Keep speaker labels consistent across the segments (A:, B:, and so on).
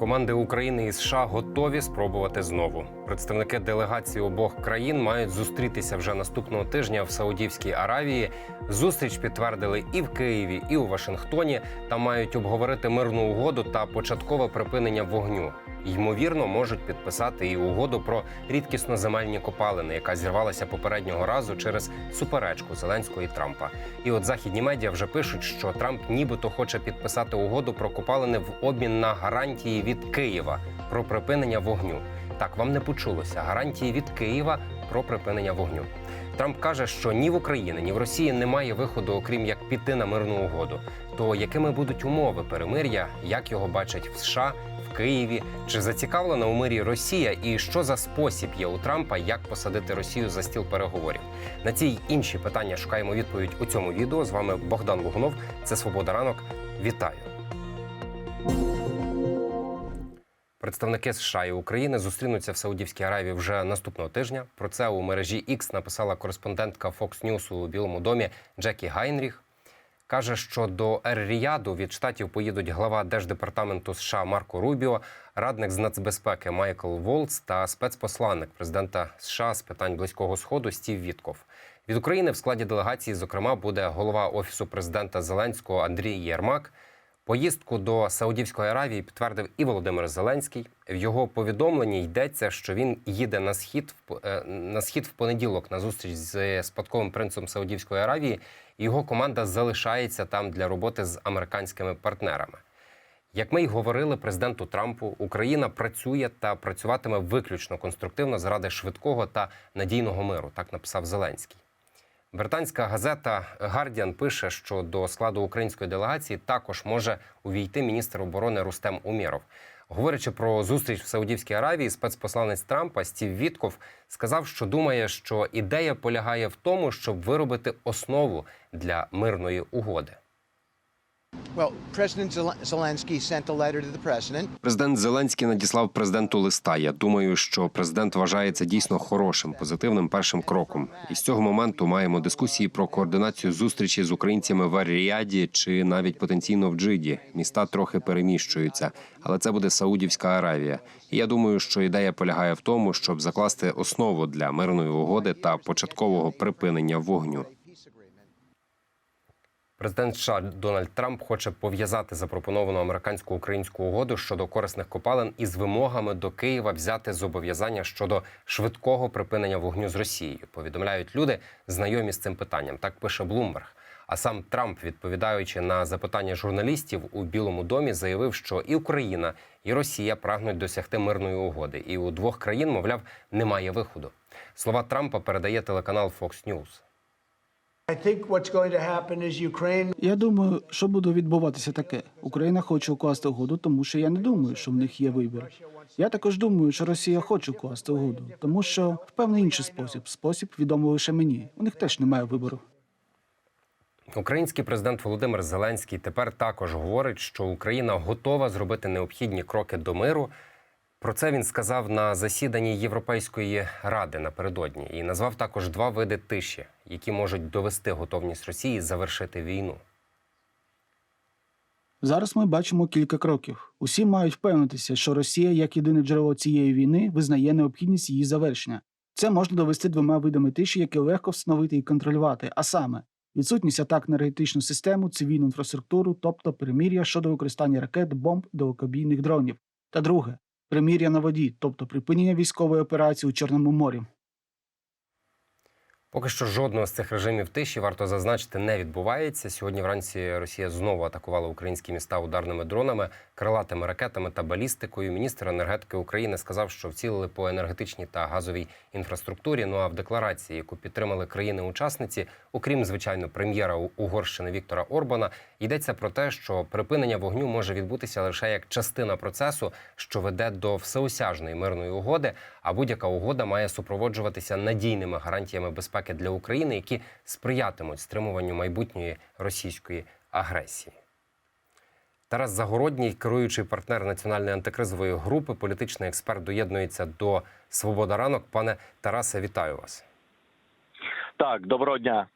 A: Команди України і США готові спробувати знову. Представники делегації обох країн мають зустрітися вже наступного тижня в Саудівській Аравії. Зустріч підтвердили і в Києві, і у Вашингтоні. Там мають обговорити мирну угоду та початкове припинення вогню. Ймовірно, можуть підписати і угоду про рідкісноземельні копалини, яка зірвалася попереднього разу через суперечку Зеленського і Трампа. І от західні медіа вже пишуть, що Трамп нібито хоче підписати угоду про копалини в обмін на гарантії від Києва про припинення вогню. Так вам не почулося гарантії від Києва про припинення вогню. Трамп каже, що ні в Україні, ні в Росії немає виходу, окрім як піти на мирну угоду. То якими будуть умови перемир'я, як його бачать в США, Києві, чи зацікавлена у мирі Росія, і що за спосіб є у Трампа, як посадити Росію за стіл переговорів? На ці й інші питання шукаємо відповідь у цьому відео. З вами Богдан Лугунов. Це Свобода ранок. Вітаю. Представники США і України зустрінуться в Саудівській Аравії вже наступного тижня. Про це у мережі X написала кореспондентка Fox News у Білому домі Джекі Гайнріх. Каже, що до Ер-Ріяду від штатів поїдуть глава держдепартаменту США Марко Рубіо, радник з нацбезпеки Майкл Волц та спецпосланник президента США з питань близького сходу Стів Вітков. Від України в складі делегації, зокрема, буде голова офісу президента Зеленського Андрій Єрмак. Поїздку до Саудівської Аравії підтвердив і Володимир Зеленський. В його повідомленні йдеться, що він їде на схід е, на схід в понеділок на зустріч з спадковим принцем Саудівської Аравії. Його команда залишається там для роботи з американськими партнерами. Як ми й говорили президенту Трампу, Україна працює та працюватиме виключно конструктивно заради швидкого та надійного миру. Так написав Зеленський. Британська газета Гардіан пише, що до складу української делегації також може увійти міністр оборони Рустем Умєров. Говорячи про зустріч в Саудівській Аравії, спецпосланець Трампа Стів Вітков сказав, що думає, що ідея полягає в тому, щоб виробити основу для мирної угоди. Президент Зеленський надіслав президенту листа. Я думаю, що президент вважає це дійсно хорошим, позитивним першим кроком. І з цього моменту маємо дискусії про координацію зустрічі з українцями в Ар-Ріяді чи навіть потенційно в Джиді. Міста трохи переміщуються, але це буде Саудівська Аравія. І я думаю, що ідея полягає в тому, щоб закласти основу для мирної угоди та початкового припинення вогню. Президент США Дональд Трамп хоче пов'язати запропоновану американсько-українську угоду щодо корисних копалин із вимогами до Києва взяти зобов'язання щодо швидкого припинення вогню з Росією. Повідомляють люди, знайомі з цим питанням. Так пише Блумберг. А сам Трамп, відповідаючи на запитання журналістів у Білому домі, заявив, що і Україна, і Росія прагнуть досягти мирної угоди, і у двох країн, мовляв, немає виходу. Слова Трампа передає телеканал Fox News.
B: Я думаю, що буде відбуватися таке. Україна хоче укласти угоду, тому що я не думаю, що в них є вибір. Я також думаю, що Росія хоче укласти угоду, тому що в певний інший спосіб, спосіб відомий лише мені. У них теж немає вибору.
A: Український президент Володимир Зеленський тепер також говорить, що Україна готова зробити необхідні кроки до миру. Про це він сказав на засіданні Європейської ради напередодні і назвав також два види тиші, які можуть довести готовність Росії завершити війну.
B: Зараз ми бачимо кілька кроків. Усі мають впевнитися, що Росія, як єдине джерело цієї війни, визнає необхідність її завершення. Це можна довести двома видами тиші, які легко встановити і контролювати, а саме відсутність атак на енергетичну систему, цивільну інфраструктуру, тобто перемір'я щодо використання ракет, бомб, далекобійних дронів. Та друге примір'я на воді, тобто припинення військової операції у Чорному морі.
A: Поки що жодного з цих режимів тиші варто зазначити не відбувається. Сьогодні вранці Росія знову атакувала українські міста ударними дронами, крилатими ракетами та балістикою. Міністр енергетики України сказав, що вцілили по енергетичній та газовій інфраструктурі. Ну а в декларації, яку підтримали країни-учасниці, окрім звичайно прем'єра Угорщини Віктора Орбана, йдеться про те, що припинення вогню може відбутися лише як частина процесу, що веде до всеосяжної мирної угоди. А будь-яка угода має супроводжуватися надійними гарантіями безпеки для України, які сприятимуть стримуванню майбутньої російської агресії. Тарас Загородній, керуючий партнер національної антикризової групи, політичний експерт, доєднується до Свобода ранок. Пане Тарасе, вітаю вас.
C: Так, доброго дня.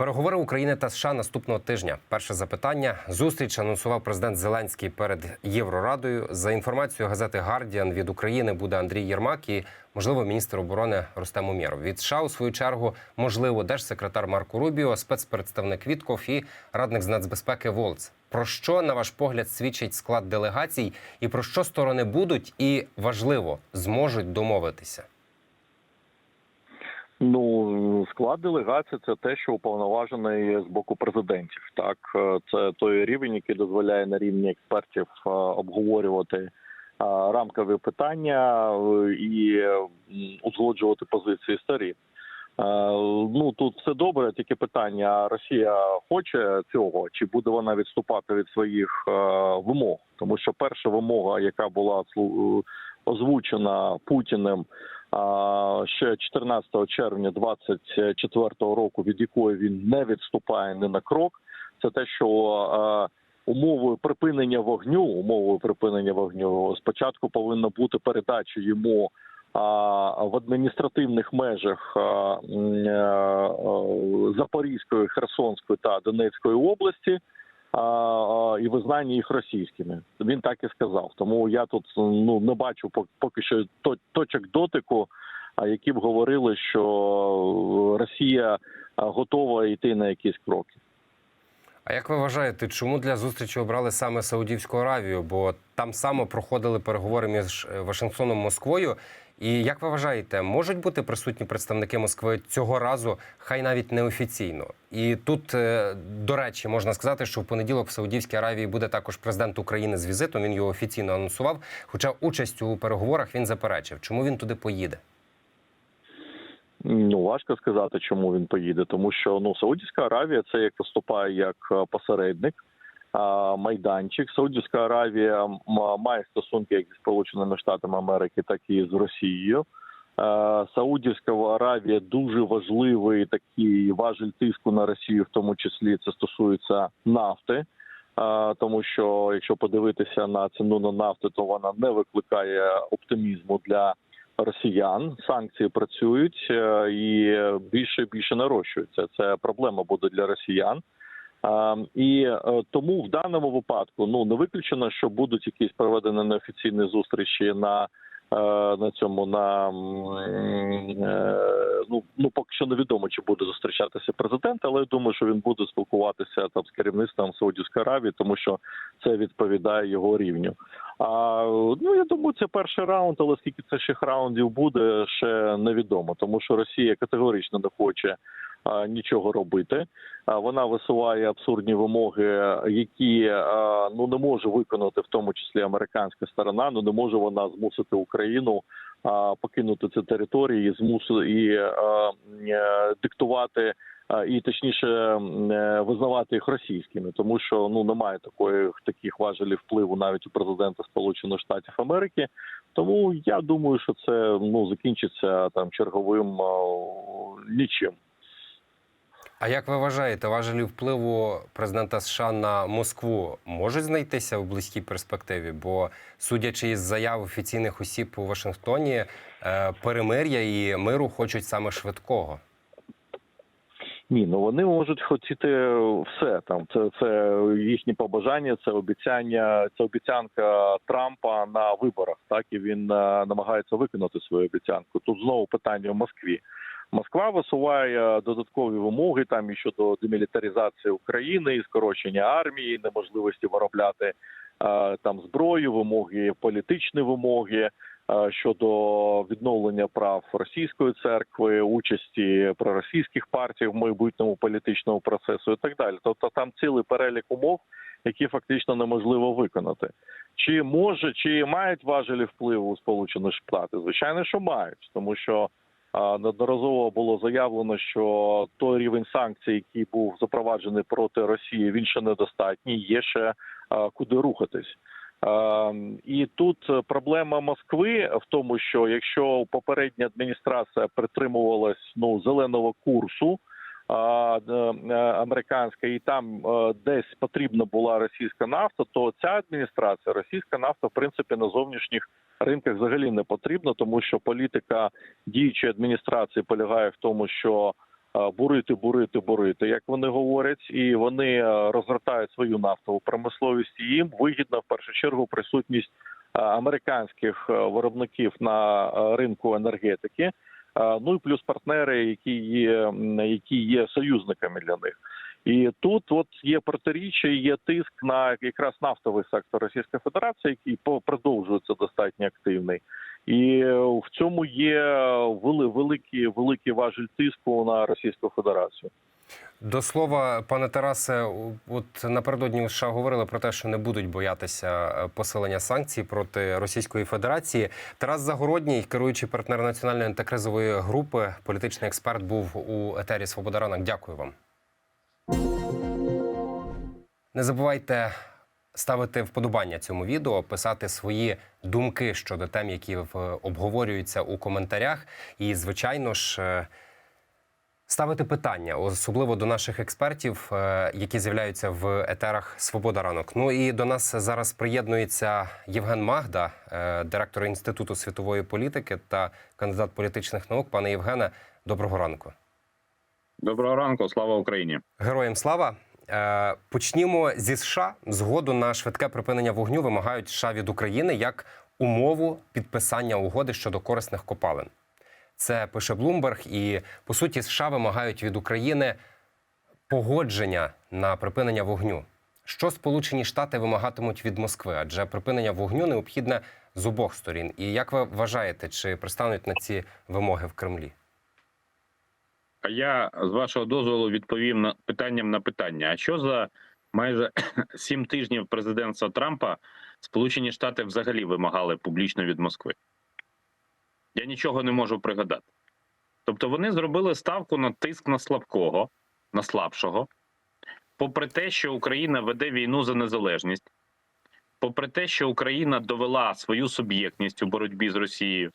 A: Переговори України та США наступного тижня. Перше запитання. Зустріч анонсував президент Зеленський перед Єврорадою. За інформацією газети Гардіан від України буде Андрій Єрмак і, можливо, міністр оборони Рустем Умєров. Від США, у свою чергу, можливо, держсекретар Марко Рубіо, спецпредставник Вітков і радник з нацбезпеки Волц. Про що, на ваш погляд, свідчить склад делегацій, і про що сторони будуть і важливо зможуть домовитися?
C: Ну, склад делегації це те, що уповноважений з боку президентів. Так, Е, це той рівень, який дозволяє на рівні експертів е, обговорювати е, рамкові питання і узгоджувати позиції сторін. Е, Ну тут все добре, тільки питання: Росія хоче цього, чи буде вона відступати від своїх вимог? Тому що перша вимога, яка була озвучена Путіним ще 14 червня 24 року, від якої він не відступає ні на крок, це те, що умовою припинення вогню, умовою припинення вогню спочатку повинна бути передача йому. В адміністративних межах Запорізької, Херсонської та Донецької області і визнання їх російськими. Він так і сказав. Тому я тут ну не бачу поки що точок дотику, які б говорили, що Росія готова йти на якісь кроки.
A: А як ви вважаєте, чому для зустрічі обрали саме Саудівську Аравію? Бо там само проходили переговори між е, Вашингтоном і Москвою. І як ви вважаєте, можуть бути присутні представники Москви цього разу, хай навіть неофіційно? І тут, е, до речі, можна сказати, що в понеділок в Саудівській Аравії буде також президент України з візитом. Він його офіційно анонсував. Хоча участь у переговорах він заперечив. Чому він туди поїде?
C: Ну важко сказати, чому він поїде, тому що ну Саудівська Аравія це як виступає як е, посередник, майданчик. Саудівська Аравія має стосунки як зі Сполученими Штатами Америки, так і з Росією. Саудівська Аравія дуже важливий такий важель тиску на Росію, в тому числі це стосується нафти. Тому що якщо подивитися на ціну на нафту, то вона не викликає оптимізму для росіян. Санкції працюють е, і більше і більше нарощуються. Це проблема буде для росіян. І е, тому в даному випадку ну не виключено, що будуть якісь проведені неофіційні зустрічі на е, на цьому на е, ну ну поки що невідомо, чи буде зустрічатися президент, але я думаю, що він буде спілкуватися там з керівництвом Саудівської Аравії, тому що це відповідає його рівню. А ну я думаю, це перший раунд, але скільки це ще раундів буде, ще невідомо, тому що Росія категорично не хоче нічого робити. Вона висуває абсурдні вимоги, які ну не може виконати, в тому числі американська сторона. Ну не може вона змусити Україну покинути ці території, змусити і е, диктувати. І точніше е, визнавати їх російськими, тому що ну немає такої таких важелів впливу навіть у президента Сполучених Штатів Америки. Тому я думаю, що це ну закінчиться там черговим нічим.
A: А як ви вважаєте, важелі впливу президента США на Москву можуть знайтися в близькій перспективі? Бо, судячи із заяв офіційних осіб у Вашингтоні, е, перемир'я і миру хочуть саме швидкого.
C: Ні, ну вони можуть хотіти все там. Це це їхні побажання, це обіцяння, це обіцянка Трампа на виборах. Так і він е, намагається виконати свою обіцянку. Тут знову питання в Москві. Москва висуває додаткові вимоги там і щодо демілітаризації України, і скорочення армії, неможливості виробляти е, там зброю, вимоги, політичні вимоги. е, Щодо відновлення прав російської церкви, участі проросійських партій в майбутньому політичному процесу і так далі. Тобто там цілий перелік умов, які фактично неможливо виконати. Чи може чи мають важелі впливу Сполучені Штати? Звичайно, що мають, тому що неодноразово було заявлено, що той рівень санкцій, який був запроваджений проти Росії, він ще недостатній. Є ще куди рухатись. Е, І тут е, проблема Москви в тому, що якщо попередня адміністрація притримувалась ну зеленого курсу е, е, американська, і там е, десь потрібна була російська нафта, то ця адміністрація російська нафта в принципі на зовнішніх ринках взагалі не потрібна, тому що політика діючої адміністрації полягає в тому, що е, бурити, бурити, бурити, як вони говорять, і вони е, розгортають свою нафтову промисловість. Їм вигідна в першу чергу присутність е, американських е, виробників на е, ринку енергетики. Ну і плюс партнери, які є, які є союзниками для них. І тут от є протиріччя, є тиск на якраз нафтовий сектор Російської Федерації, який продовжується достатньо активний. І в цьому є вели- великий, великий важіль тиску на Російську Федерацію.
A: До слова, пане Тарасе, от напередодні у США говорили про те, що не будуть боятися е, посилення санкцій проти Російської Федерації. Тарас Загородній, керуючий партнер національної антикризової групи, політичний експерт, був у етері Свобода ранок. Дякую вам. Не забувайте ставити вподобання цьому відео, писати свої думки щодо тем, які обговорюються у коментарях. І, звичайно ж. Ставити питання, особливо до наших експертів, е, які з'являються в етерах Свобода ранок. Ну і до нас зараз приєднується Євген Магда, е, директор інституту світової політики та кандидат політичних наук. Пане Євгене, доброго ранку.
D: Доброго ранку, слава Україні.
A: Героям слава. Е, Почнімо зі США. Згоду на швидке припинення вогню вимагають США від України як умову підписання угоди щодо корисних копалин. Це пише Блумберг, і по суті США вимагають від України погодження на припинення вогню. Що Сполучені Штати вимагатимуть від Москви? Адже припинення вогню необхідне з обох сторін. І як ви вважаєте, чи пристануть на ці вимоги в Кремлі?
D: А я з вашого дозволу відповім на питанням на питання. А що за майже сім тижнів президентства Трампа Сполучені Штати взагалі вимагали публічно від Москви? Я нічого не можу пригадати. Тобто вони зробили ставку на тиск на слабкого, на слабшого, попри те, що Україна веде війну за незалежність, попри те, що Україна довела свою суб'єктність у боротьбі з Росією.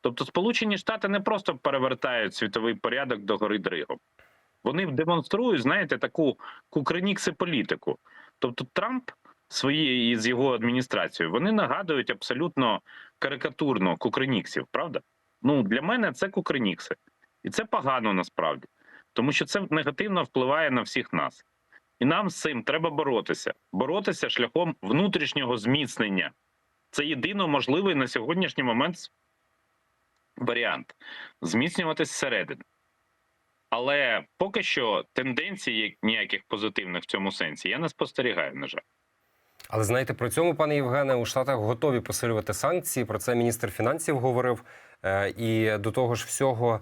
D: Тобто, Сполучені Штати не просто перевертають світовий порядок до гори Дригом. Вони демонструють, знаєте, таку кукринікси політику. Тобто, Трамп своєю з його адміністрацією вони нагадують абсолютно карикатурно кукриніксів, правда? Ну для мене це кукринікси, і це погано насправді, тому що це негативно впливає на всіх нас. І нам з цим треба боротися. Боротися шляхом внутрішнього зміцнення. Це єдино можливий на сьогоднішній момент варіант зміцнюватись зсередини. Але поки що тенденцій ніяких позитивних в цьому сенсі я не спостерігаю, на жаль.
A: Але знаєте, при цьому, пане Євгене, у Штатах готові посилювати санкції. Про це міністр фінансів говорив. Е, І до того ж всього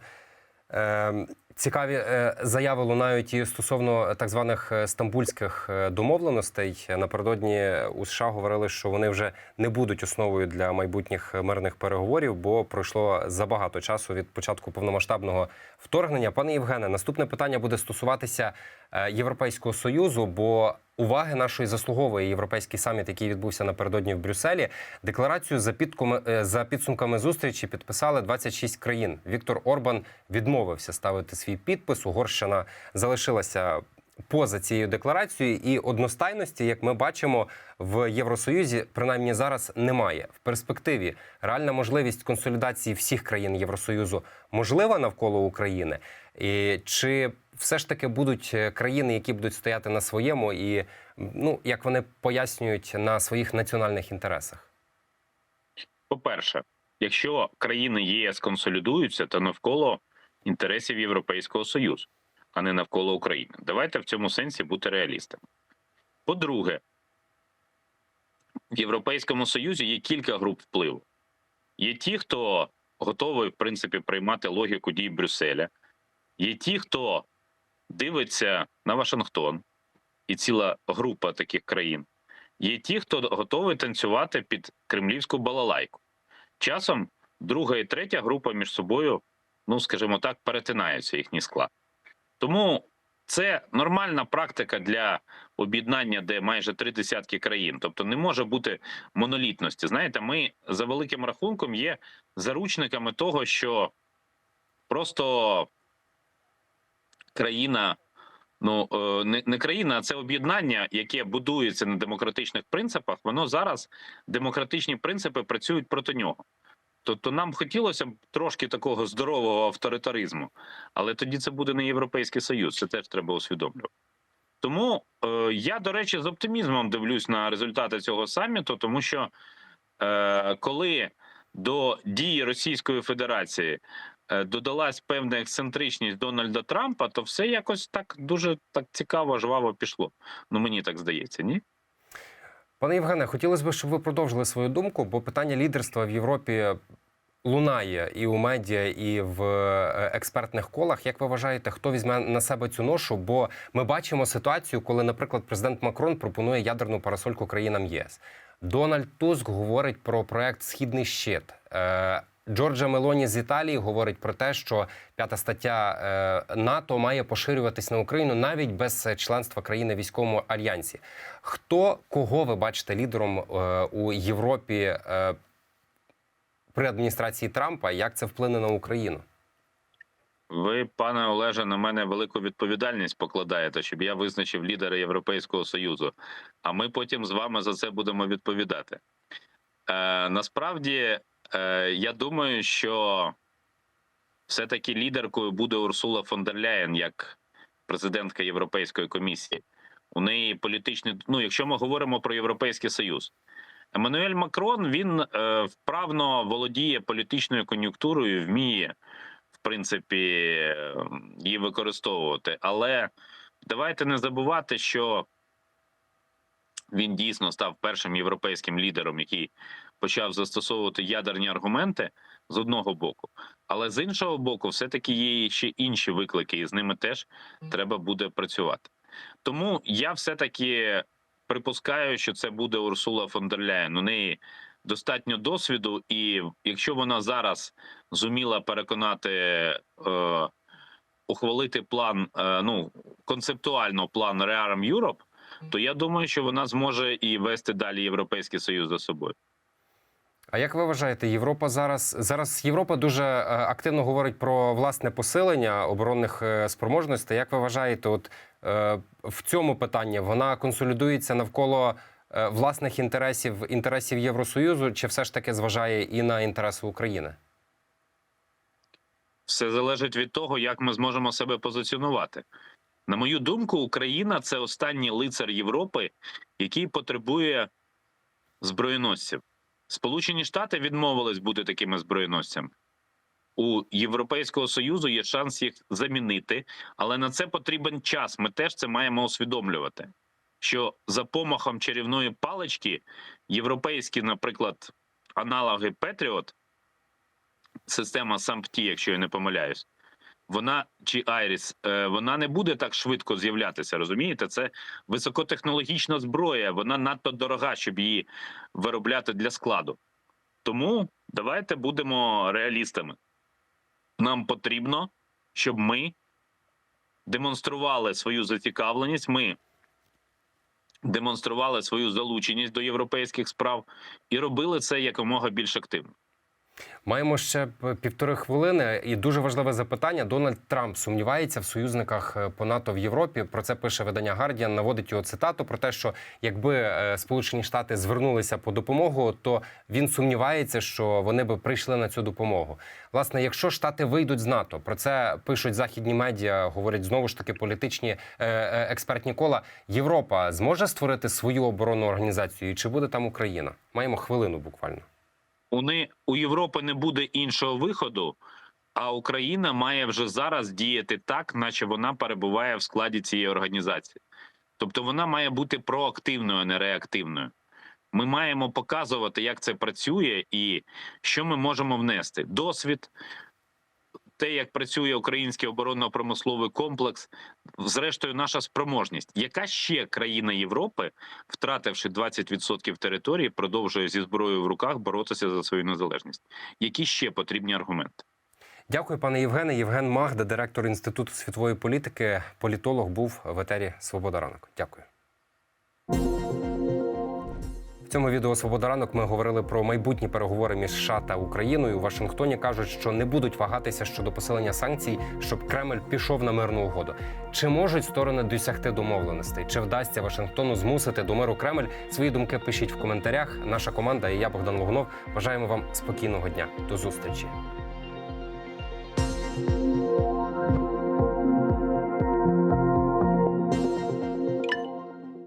A: е, цікаві е, заяви лунають і стосовно так званих стамбульських домовленостей. Напередодні у США говорили, що вони вже не будуть основою для майбутніх мирних переговорів, бо пройшло забагато часу від початку повномасштабного вторгнення. Пане Євгене, наступне питання буде стосуватися Європейського союзу, бо уваги нашої заслуговує європейський саміт, який відбувся напередодні в Брюсселі. Декларацію за підкоми е, за підсумками зустрічі підписали 26 країн. Віктор Орбан відмовився ставити свій підпис. Угорщина залишилася. Поза цією декларацією і одностайності, як ми бачимо, в Євросоюзі принаймні зараз немає. В перспективі реальна можливість консолідації всіх країн Євросоюзу можлива навколо України, і чи все ж таки будуть е, країни, які будуть стояти на своєму, і ну як вони пояснюють на своїх національних інтересах?
D: По-перше, якщо країни ЄС консолідуються, то навколо інтересів Європейського Союзу, а не навколо України. Давайте в цьому сенсі бути реалістами. По-друге, в Європейському Союзі є кілька груп впливу. Є ті, хто готовий, в принципі, приймати логіку дій Брюсселя, є ті, хто дивиться на Вашингтон, і ціла група таких країн. Є ті, хто готовий танцювати під кремлівську балалайку. Часом друга і третя група між собою, ну скажімо так, перетинаються їхній склад. Тому це нормальна практика для об'єднання, де майже три десятки країн. Тобто не може бути монолітності. Знаєте, ми за великим рахунком є заручниками того, що просто країна. Ну е, не, не країна, а це об'єднання, яке будується на демократичних принципах. Воно зараз демократичні принципи працюють проти нього. Тобто нам хотілося б трошки такого здорового авторитаризму, але тоді це буде не Європейський Союз, це теж треба усвідомлювати. Тому е, я, до речі, з оптимізмом дивлюсь на результати цього саміту, тому що е, коли до дії Російської Федерації додалась певна ексцентричність Дональда Трампа, то все якось так дуже так цікаво, жваво пішло. Ну мені так здається, ні?
A: Пане Євгене, хотілося б, щоб ви продовжили свою думку, бо питання лідерства в Європі лунає і у медіа, і в е, експертних колах. Як ви вважаєте, хто візьме на себе цю ношу? Бо ми бачимо ситуацію, коли, наприклад, президент Макрон пропонує ядерну парасольку країнам ЄС. Дональд Туск говорить про проект Східний щит. Джорджа Мелоні з Італії говорить про те, що п'ята стаття е, НАТО має поширюватись на Україну навіть без членства країни військовому альянсі. Хто кого ви бачите лідером е, у Європі е, при адміністрації Трампа? Як це вплине на Україну?
D: Ви, пане Олеже, на мене велику відповідальність покладаєте, щоб я визначив лідера Європейського союзу. А ми потім з вами за це будемо відповідати. Е, насправді, е, я думаю, що все-таки лідеркою буде Урсула фон дер Ляєн як президентка Європейської комісії. У неї політичний, ну, якщо ми говоримо про Європейський Союз. Еммануель Макрон він е, вправно володіє політичною кон'юнктурою, вміє в принципі е, її використовувати. Але давайте не забувати, що він дійсно став першим європейським лідером, який почав застосовувати ядерні аргументи з одного боку. Але з іншого боку, все-таки є ще інші виклики, і з ними теж треба буде працювати. Тому я все-таки припускаю, що це буде Урсула фон дер Ляєн. У неї достатньо досвіду, і якщо вона зараз зуміла переконати, е, ухвалити план, е, ну концептуально план Rearm Europe, то я думаю, що вона зможе і вести далі Європейський Союз за собою.
A: А як ви вважаєте, Європа зараз зараз Європа дуже е, активно говорить про власне посилення оборонних е, спроможностей. Як ви вважаєте, от е, в цьому питанні вона консолідується навколо власних інтересів інтересів Євросоюзу, чи все ж таки зважає і на інтереси України?
D: Все залежить від того, як ми зможемо себе позиціонувати. На мою думку, Україна це останній лицар Європи, який потребує зброєносців. Сполучені Штати відмовились бути такими зброєносцями. У Європейського союзу є шанс їх замінити, але на це потрібен час. Ми теж це маємо усвідомлювати. Що за помахом чарівної палички європейські, наприклад, аналоги Петріот, система САМПТІ, якщо я не помиляюсь, вона чи Айріс, е, вона не буде так швидко з'являтися. Розумієте, це високотехнологічна зброя. Вона надто дорога, щоб її виробляти для складу. Тому давайте будемо реалістами. Нам потрібно, щоб ми демонстрували свою зацікавленість. Ми демонстрували свою залученість до європейських справ і робили це якомога більш активно.
A: Маємо ще півтори хвилини, і дуже важливе запитання. Дональд Трамп сумнівається в союзниках е, по НАТО в Європі. Про це пише видання Guardian, наводить його цитату про те, що якби е, Сполучені Штати звернулися по допомогу, то він сумнівається, що вони би прийшли на цю допомогу. Власне, якщо Штати вийдуть з НАТО, про це пишуть західні медіа, говорять знову ж таки політичні е, експертні кола. Європа зможе створити свою оборонну організацію, і чи буде там Україна? Маємо хвилину буквально.
D: Не у Європи не буде іншого виходу, а Україна має вже зараз діяти так, наче вона перебуває в складі цієї організації. Тобто вона має бути проактивною, а не реактивною. Ми маємо показувати, як це працює, і що ми можемо внести. Досвід, те, як працює український оборонно-промисловий комплекс, зрештою, наша спроможність. Яка ще країна Європи, втративши 20% території, продовжує зі зброєю в руках боротися за свою незалежність? Які ще потрібні аргументи?
A: Дякую, пане Євгене. Євген Магда, директор Інституту світової політики, політолог, був в етері Свобода ранок. Дякую. Цьому відео «Свобода ранок» ми говорили про майбутні переговори між США та Україною. У Вашингтоні кажуть, що не будуть вагатися щодо посилення санкцій, щоб Кремль пішов на мирну угоду. Чи можуть сторони досягти домовленостей? Чи вдасться Вашингтону змусити до миру Кремль? Свої думки пишіть в коментарях. Наша команда і я, Богдан Логунов, бажаємо вам спокійного дня. До зустрічі.